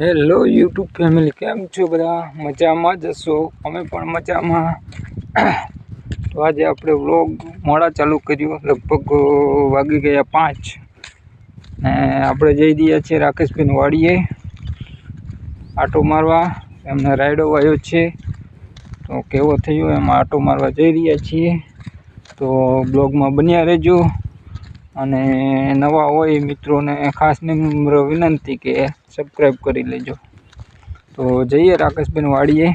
Hello YouTube family કેમ છો બધા? મજામાં જશો અમે પણ મજામાં. તો આજે આપણે વ્લોગ મોડા ચાલુ કર્યું. લગભગ વાગી ગયા પાંચ. ને આપણે જઈ રહ્યા છીએ રાકેશભાઈ વાડીએ. આટો મારવા. એમને રાયડો વાયો છે. તો કેવો થયો એમાં આટો મારવા જઈ રહ્યા છીએ. તો બ્લોગમાં બન્યા રહેજો. અને નવા હોય મિત્રોને ખાસ નિમ્ર વિનંતી કે સબસ્ક્રાઈબ કરી લેજો. તો જઈએ રાકેશભાઈની વાડીએ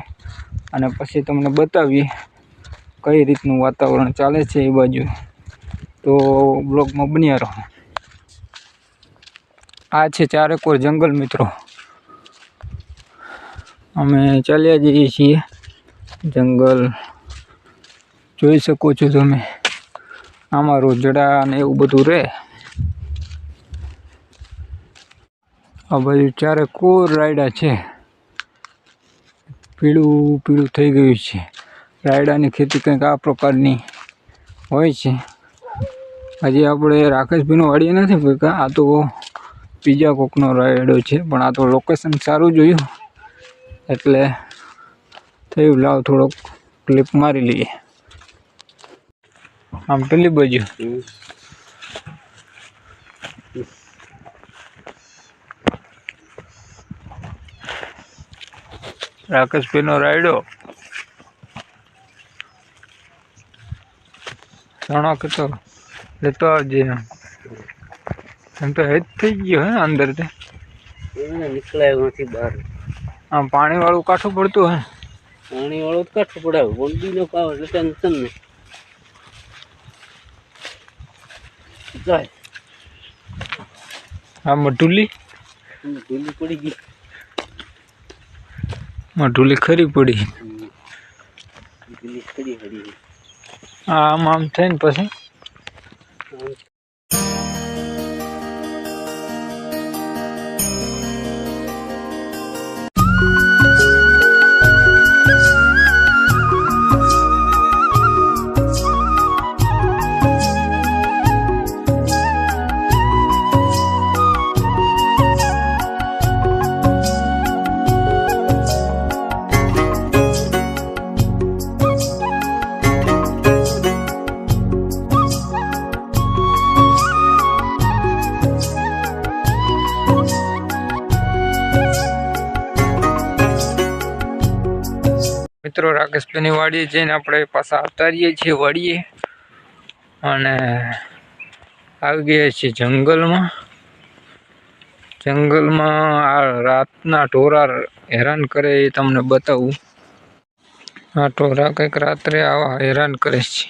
અને પછી તમને બતાવીએ કઈ રીતનું વાતાવરણ ચાલે છે એ બાજુ. તો બ્લોગમાં બન્યા રહો. આ છે ચારેકોર જંગલ મિત્રો. અમે ચાલ્યા જઈએ છીએ. જંગલ જોઈ શકો છો તમે. આમાં રોજડા ને એવું બધું રહે આ બાજુ ચારે કોર રાયડા છે. પીળું પીળું થઈ ગયું છે. રાયડાની ખેતી કંઈક આ પ્રકારની હોય છે. હજી આપણે રાકેશભાઈનો વાડીએ નથી ભેગા આ તો બીજા કોકનો રાયડો છે, પણ આ તો લોકેશન સારું જોયું. એટલે થયું. લાવ થોડોક ક્લિપ મારી લઈએ. આમ પેલી બાજુ. રાકેશભાઈનો રાયડો. ચણો તો લેતો આવજે. એમ તો હેજ થઈ ગયો હે અંદર તે. એને નથી બહાર. આમ પાણી વાળું કાઠું પડતું હે. પાણી વાળું કાઠું પડાવ્યું વંડી નો કાવ એટલે ટેન્શન નહીં જાય. આ મઢુલી ઢીલી? પડી ગઈ. મઢુલી ખરી પડી? ઢીલી પડી પડી આ આમ આમ થઈને પછી? મિત્રો, રાકેશભાઈની વાડીએ જઈને આપણે પાછા આવતા છીએ વાડીએ અને આવી ગયા છીએ જંગલમાં. જંગલમાં આ રાતના ઢોરા હેરાન કરે એ તમને બતાવું. આ ઢોરા કંઈક રાત્રે આવા હેરાન કરે છે.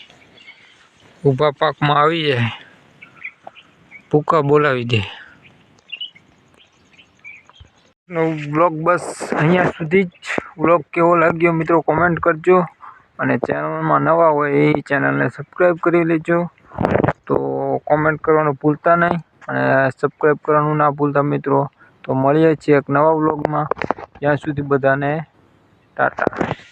ઊભા પાકમાં આવી જાય. ભૂકા બોલાવી દે. નો બ્લોગ બસ અહીંયા સુધી જ બ્લોગ કેવો લાગ્યો મિત્રો કોમેન્ટ કરજો. અને ચેનલમાં નવા હોય એ ચેનલને સબસ્ક્રાઈબ કરી લેજો. તો કોમેન્ટ કરવાનું ભૂલતા નહીં. અને સબસ્ક્રાઈબ કરવાનું ના ભૂલતા મિત્રો. તો મળીએ છીએ એક નવા વ્લોગમાં ત્યાં સુધી બધાને ટાટા.